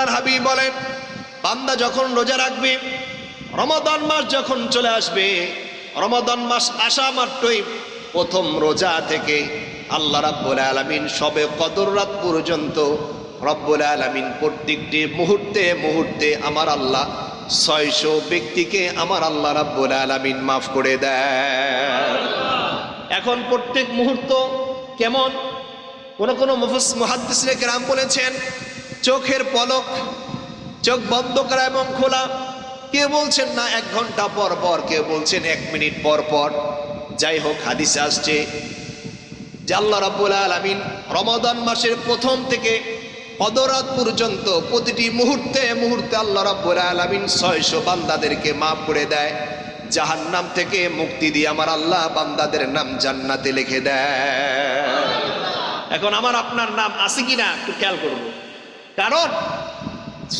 আল্লাহর হাবিব বলেন, বান্দা যখন রোজা রাখবে, রমাদান মাস যখন চলে আসবে, রমাদান মাস আসা মাত্রই প্রথম রোজা থেকে আল্লাহ রাব্বুল আলামিন সবে কদর রাত পর্যন্ত রব্বুল আলামিন প্রত্যেকটি মুহূর্তে মুহূর্তে আমার আল্লাহ ছয়শো ব্যক্তিকে আমার আল্লাহ রাব্বুল আলামিন মাফ করে দেয় এখন প্রত্যেক মুহূর্ত কেমন? কোন কোন মহাদ্দিসরে গ্রাম বলেছেন চোখের পলক, চোখ বন্ধ করা এবং খোলা। কে বলছেন না, এক ঘণ্টা পর পর, কেউ বলছেন এক মিনিট পর পর। যাই হোক, হাদিসে আসছে আল্লাহ রাব্বুল আলামিন রমাদান মাসের প্রথম থেকে পদরাত পর্যন্ত প্রতিটি মুহূর্তে মুহূর্তে আল্লাহ রাব্বুল আলামিন ছয়শো বান্দাদেরকে মাফ করে দেয়। জাহান্নাম থেকে মুক্তি দিয়ে আমার আল্লাহ বান্দাদের নাম জান্নাতে লিখে দেয়। এখন আমার আপনার নাম আছে কিনা একটু খেয়াল করব। কারণ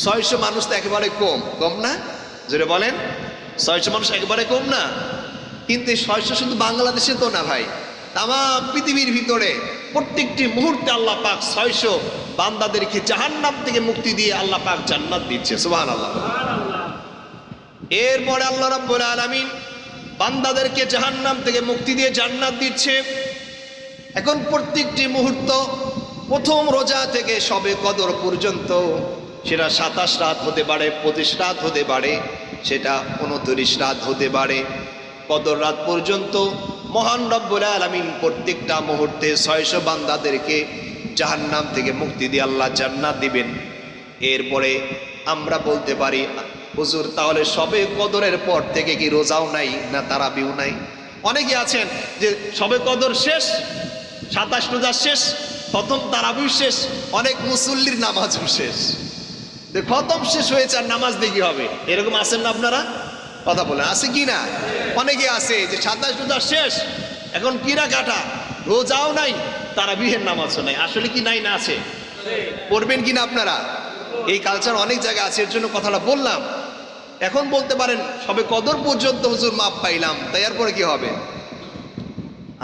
ছয়শো মানুষ তো একেবারে কম কম না? যেটা বলেন, ছয়শো মানুষ একেবারে কম না? কিন্তু এই ছয়শো শুধু বাংলাদেশে তো না ভাই তাম পৃথিবীর ভিতরে প্রত্যেকটি মুহূর্তে আল্লাহ পাক ছয়শো বান্দাদেরকে জাহান্নাম থেকে মুক্তি দিয়ে আল্লাহ পাক জান্নাত দিচ্ছে সুবহান আল্লাহ এরপরে আল্লাহ রাব্বুল আলামিন বান্দাদেরকে জাহান্নাম থেকে মুক্তি দিয়ে জান্নাত দিচ্ছে। এখন প্রত্যেকটি মুহূর্ত প্রথম রোজা থেকে সবে কদর পর্যন্ত সেটা সাতাশ রাত হতে পারে, পঁচিশ রাত হতে পারে, সেটা উনত্রিশ রাত হতে পারে। কদর রাত পর্যন্ত মহান রব্বুল আলামিন প্রত্যেকটা মুহূর্তে ছয়শো বান্দাদেরকে জাহান্নাম থেকে মুক্তি দিয়ে আল্লাহ জান্নাত দিবেন। এরপরে আমরা বলতে পারি, হুজুর, তাহলে সবে কদরের পর থেকে কি রোজাও নাই না তারাবিও নাই? অনেকে আছেন যে সবে কদর শেষ, সাতাশ রোজা শেষ প্রথম তারাবিও শেষ, অনেক মুসল্লির নামাজও শেষ। খতম শেষ হয়েছে আর নামাজ কি হবে? এরকম আছেন না আপনারা? কথা বলেন, আছে কি না? অনেকে আছে যে সাতাশ রোজা শেষ, এখন কিরা কাটা? রোজাও নাই তারা বিহের নামাজও নাই। আসলে কি নাই না আছে? পড়বেন কি না আপনারা? এই কালচার অনেক জায়গায় আছে, এর জন্য কথাটা বললাম। এখন বলতে পারেন, সবে কদর পর্যন্ত হুজুর মাপ পাইলাম, তাই এরপরে কি হবে?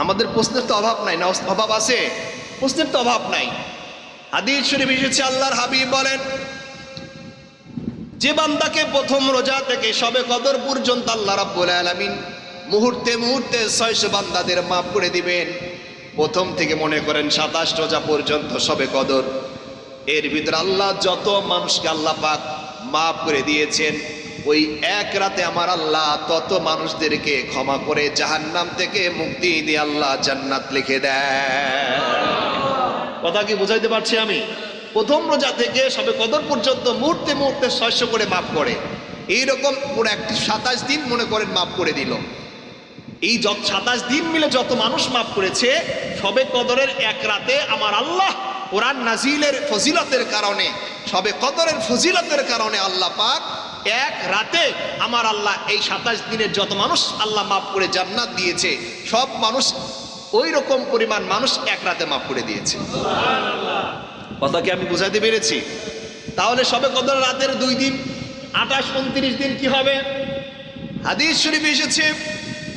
আমাদের প্রশ্নের তো অভাব নাই, না অভাব আছে? প্রশ্নের তো অভাব নাই। হাদিস শরীফ এসেছে, আল্লাহর হাবিব বলেন, যে বান্দাকে প্রথম রোজা থেকে সবে কদর পর্যন্ত আল্লাহ রাব্বুল আলামিন মুহূর্তে মুহূর্তে ছয়শো বান্দাদের মাফ করে দিবেন। প্রথম থেকে মনে করেন সাতাশ রোজা পর্যন্ত সবে কদর। এর ভিতরে আল্লাহ যত মানুষকে আল্লাহ পাক মাফ করে দিয়েছেন, ওই এক রাতে আমার আল্লাহ তত মানুষদেরকে ক্ষমা করে জাহান্নাম থেকে মুক্তি দিয়ে আল্লাহ জান্নাত লিখে দেয় কথা কি বুঝাইতে পারছি আমি? প্রথম রোজা থেকে সবে কদর পর্যন্ত মুহূর্তে মুহূর্তে শস্য করে মাফ করে। এইরকম পুরো একটি সাতাশ দিন মনে করেন মাফ করে দিল। এই যত সাতাশ দিন মিলে যত মানুষ মাফ করেছে, সবে কদরের এক রাতে আমার আল্লাহ কোরআন নাজিলের ফজিলতের কারণে, সবে কদরের ফজিলতের কারণে আল্লাহ পাক এক রাতে আমার আল্লাহ এই সাতাশ দিনের যত মানুষ আল্লাহ মাফ করে জান্নাত দিয়েছে, সব মানুষ ওই রকম পরিমাণ মানুষ এক রাতে মাফ করে দিয়েছে। কথা কি আমি বুঝাতে পেরেছি? তাহলে সবে কদর রাতের দুই দিন? আঠাশ, উনত্রিশ দিন কি হবে? হাদিস শরীফ এসেছে,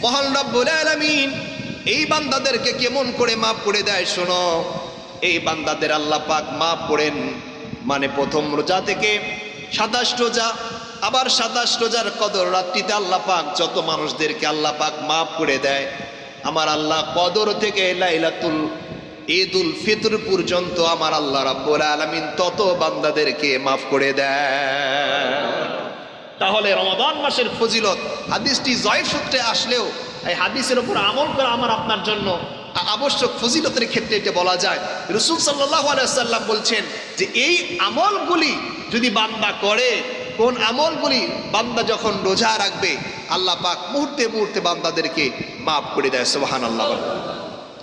মহান রব্বুল আলামিন, এই বান্দাদেরকে কেমন করে মাফ করে দেয় শোনো। এই বান্দাদের আল্লাহ পাক মাফ করেন মানে প্রথম রোজা থেকে সাতাশ রোজা, আবার সাতাশ রোজার কদর রাত্রিতে আল্লাহ পাক যত মানুষদেরকে আল্লাহ পাক মাফ করে দেয় আমার আল্লাহ কদর থেকে লাইলাতুল ঈদুল ফিতর পর্যন্ত আমার আল্লাহ রাব্বুল আলামিন তত বান্দাদেরকে মাফ করে দেয় তাহলে রমাদান মাসের ফজিলত হাদিসটি জয়ের সূত্রে আসলেও এই হাদিসের উপর আমল করা আমার আপনার জন্য আবশ্যক ফজিলতের ক্ষেত্রে এটা বলা যায়। রসুল সাল্লাহ আলাইসাল্লাম বলছেন যে এই আমলগুলি যদি বান্দা করে কোন আমলগুলি বান্দা যখন রোজা রাখবে, আল্লাহ পাক মুহূর্তে মুহূর্তে বান্দাদেরকে মাফ করে দেয় সোহান আল্লাহ